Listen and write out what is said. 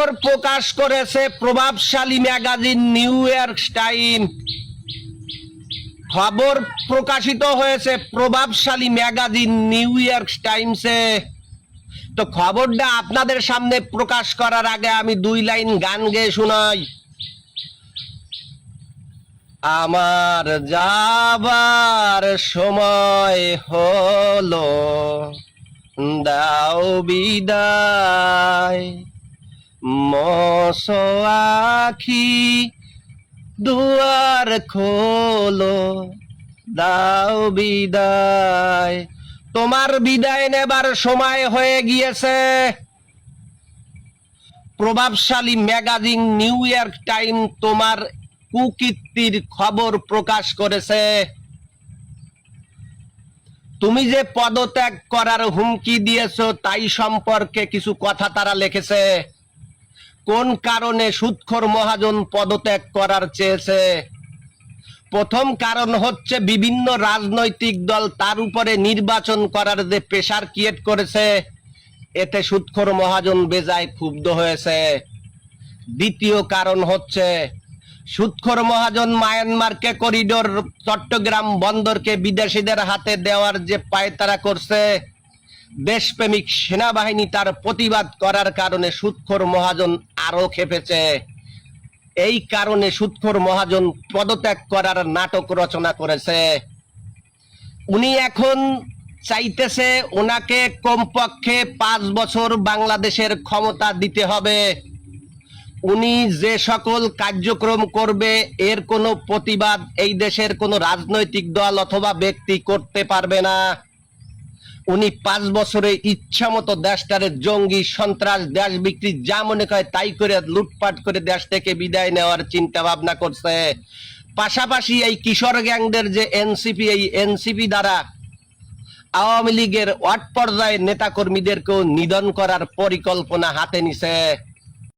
খবর প্রকাশ করেছে প্রভাবশালী ম্যাগাজিন নিউ ইয়র্ক টাইম। খবর প্রকাশিত হয়েছে প্রভাবশালী ম্যাগাজিন নিউ ইয়র্ক টাইমসে। তো খবরটা আপনাদের সামনে প্রকাশ করার আগে আমি দুই লাইন গান গেয়ে শোনাই। আমার যাবার সময় হলো, দাও বিদায়। মশো আখি দুয়ার খোলো, দাও বিদায়। তোমার বিদায় নেবার সময় হয়ে গিয়েছে। প্রভাবশালী ম্যাগাজিন নিউ ইয়র্ক টাইম তোমার কুকীর্তির খবর প্রকাশ করেছে। তুমি যে পদত্যাগ করার হুমকি দিয়েছ, তাই সম্পর্কে কিছু কথা তারা লিখেছে। কোন কারণে সুৎখর মহাজন পদত্যাগ করার চেয়েছে? প্রথম কারণ হচ্ছে বিভিন্ন রাজনৈতিক দল তার উপরে নির্বাচন করার যে প্রেশার ক্রিয়েট করেছে, এতে সুৎখর মহাজন বেজায় ক্ষুব্ধ হয়েছে। দ্বিতীয় কারণ হচ্ছে সুৎখর মহাজন মায়ানমারকে করিডোর চট্টগ্রাম বন্দরকে বিদেশিদের হাতে দেওয়ার যে পায়তারা করছে, দেশপ্রেমিক সেনাবাহিনী তার প্রতিবাদ করার কারণে সুৎখর মহাজন আরও খেপেছে। এই কারণে সুৎখর মহাজন পদত্যাগ করার নাটক রচনা করেছে। উনি এখন চাইতেছে ওনাকে কমপক্ষে পাঁচ বছর বাংলাদেশের ক্ষমতা দিতে হবে। উনি যে সকল কার্যক্রম করবে, এর কোনো প্রতিবাদ এই দেশের কোনো রাজনৈতিক দল অথবা ব্যক্তি করতে পারবে না। উনি পাঁচ বছরে ইচ্ছা মতো দেশটারে জঙ্গি, সন্ত্রাস, দেশ বিক্রি যা মনে করে তাই করে লুটপাট করে দেশ থেকে বিদায় নেওয়ার চিন্তা ভাবনা করছে। পাশাপাশি এই কিশোর গ্যাংদের যে এনসিপি, এই এনসিপি দ্বারা আওয়ামী লীগের ওয়ার্ড পর্যায়ের নেতাকর্মীদেরকেও নিধন করার পরিকল্পনা হাতে নিছে।